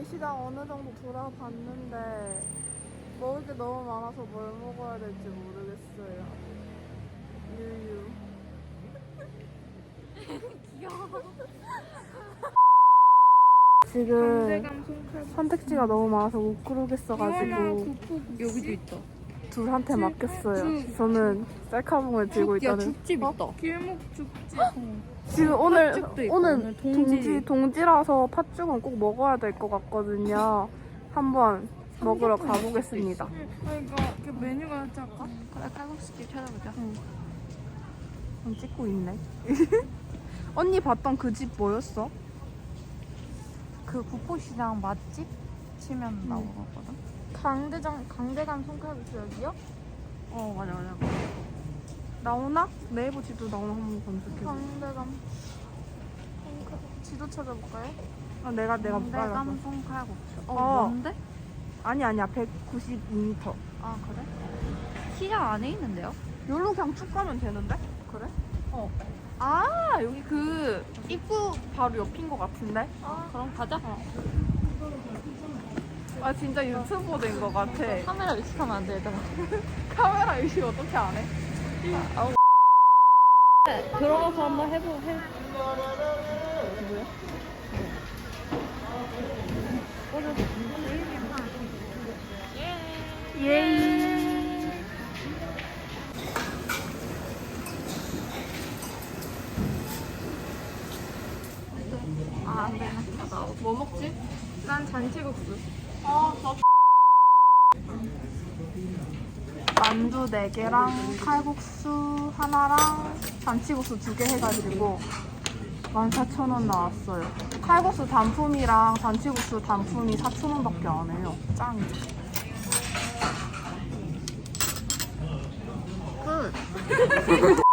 저희 시장 어느 정도 돌아봤는데 먹을 게 너무 많아서 뭘 먹어야 될지 모르겠어요. 유유. 지금 선택지가 너무 많아서 못 고르겠어가지고 여기도 있다. 둘한테 맡겼어요. 저는 셀카봉을 들고 야 있다는. 죽집 있다. 지금 오늘 팥죽도 있고, 오늘 오늘 동지. 동지 동지 라서 팥죽은 꼭 먹어야 될 것 같거든요. 한번 먹으러 가보겠습니다. 아 이거 그 메뉴가 할까? 그래 칼국수집 찾아보자. 좀 찍고 있네. 언니 봤던 그 집 뭐였어? 그 구포시장 맛집 치면 나오거든. 강대장 강대감 손칼국수 여기요? 어 맞아 맞아. 나오나? 네이버 지도 나오나 한번 검색해. 강대감. 지도 찾아볼까요? 아 내가 내가 못 대감 알아서. 손칼국수. 어, 어. 뭔데? 아니 아니야 192m. 아 그래? 시장 안에 있는데요? 여기로 그냥 쭉 가면 되는데? 그래? 어. 아 여기 그 입구 바로 옆인 것 같은데? 그럼 가자. 아 진짜 유튜버 된 것 같아. 카메라 의식하면 안 돼, 얘들아. 카메라 의식 어떻게 안 해? 들어가서 한번 해보 해. 예이. 아, 안 돼. 뭐 먹지? 난 잔치국수. 아, 나 만두 4개랑 칼국수 하나랑 잔치국수 2개 해가지고 14,000원 나왔어요. 칼국수 단품이랑 잔치국수 단품이 4,000원밖에 안 해요. 짱이지. 끝.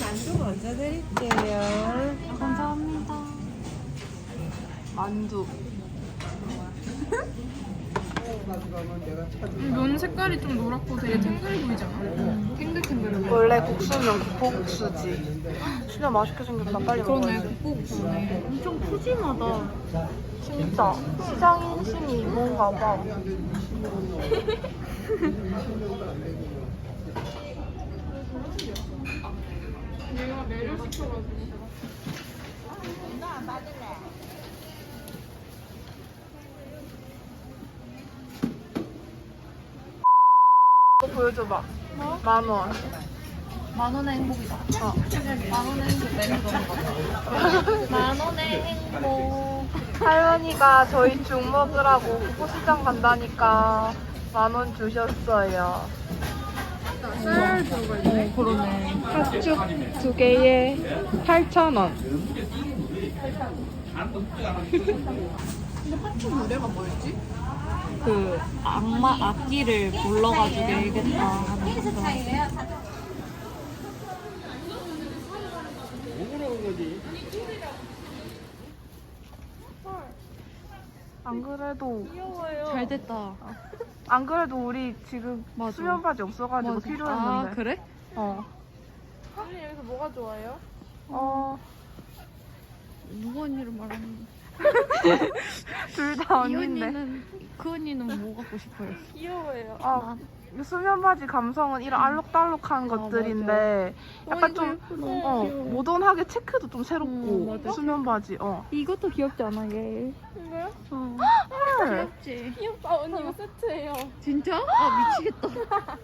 만두 먼저 드릴게요. 감사합니다. 만두. 면 색깔이 좀 노랗고 되게 탱글해 보이잖아. 탱글탱글해. 원래 국수면 국포국수지. 진짜 맛있게 생겼다. 빨리 그러네, 먹어야지. 국보국수네. 엄청 푸짐하다. 진짜 시장 인심이 뭔가 봐. 얘가 매료시켜가지고. 보여줘봐. 만 원. 만 원의 행복이다. 어. 만 원의 행복. 만 원의 행복. 할머니가 저희 죽 먹으라고 국포시장 간다니까 만 원 주셨어요. 쌀 들어가 있네. 그러네. 팥죽 두 개에 8,000원. 근데 팥죽 노래가 뭐였지? 그 악마 악기를 불러가지고 하는 거. 안 그래도. 잘 됐다. 안 그래도 우리 지금 맞아. 수면 바지 없어가지고 맞아. 필요했는데. 아 그래? 어. 언니 여기서 뭐가 좋아요? 어. 누구 언니를 말하는 둘 다 이 언니인데. 언니는 그 언니는 뭐 갖고 싶어요? 귀여워요. 아, 수면 바지 감성은 이런 알록달록한 것들인데 약간 좀 예쁘다. 어, 모던하게 체크도 좀 새롭고 음, 맞아. 수면 바지. 어. 이것도 귀엽지 않아 얘? 이거요? 어. 헐. 귀엽지? 귀엽다. 언니 이거 세트예요. 진짜? 아 미치겠다.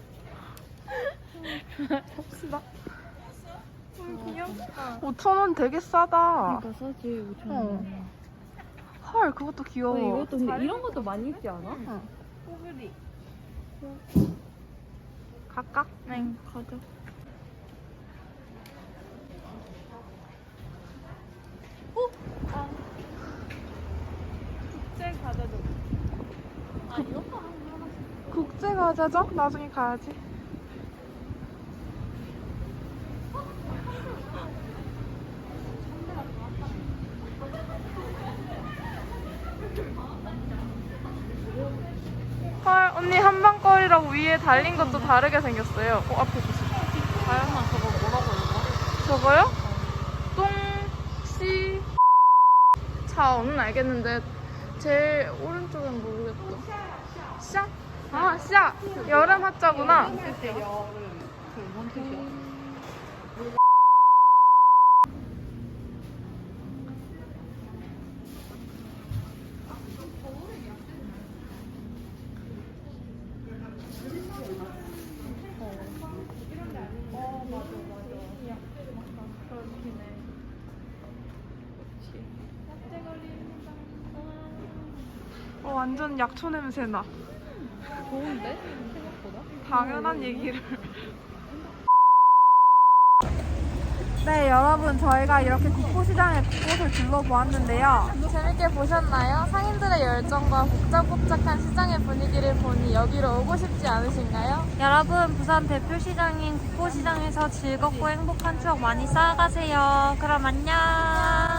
봅시다. 음, 귀엽다. 5,000원 되게 싸다. 이거 사지 5천 어. 원. 헐, 그것도 귀여워. 이것도 근데 이런 것도 많이 있지 않아? 뽀글이. 갈까? 네. 가자. 국제 과자도. 아 이것도 하나. 국제 과자죠? 나중에 가야지. 헐, 언니 한방거리라고 위에 달린 것도 다르게 생겼어요. 어, 앞에 보세요. 다현아 저거 뭐라고 읽어? 저거요? 똥, 씨. 차어는 알겠는데 제일 오른쪽은 모르겠다. 샤? 아, 샤! 여름 화자구나. 어, 완전 약초 냄새 나. 좋은데? 생각보다? 당연한 얘기를. 네, 여러분, 저희가 이렇게 국보시장의 곳을 둘러보았는데요. 재밌게 보셨나요? 상인들의 열정과 복작복작한 시장의 분위기를 보니 여기로 오고 싶지 않으신가요? 여러분, 부산 대표시장인 국보시장에서 즐겁고 행복한 추억 많이 쌓아가세요. 그럼 안녕!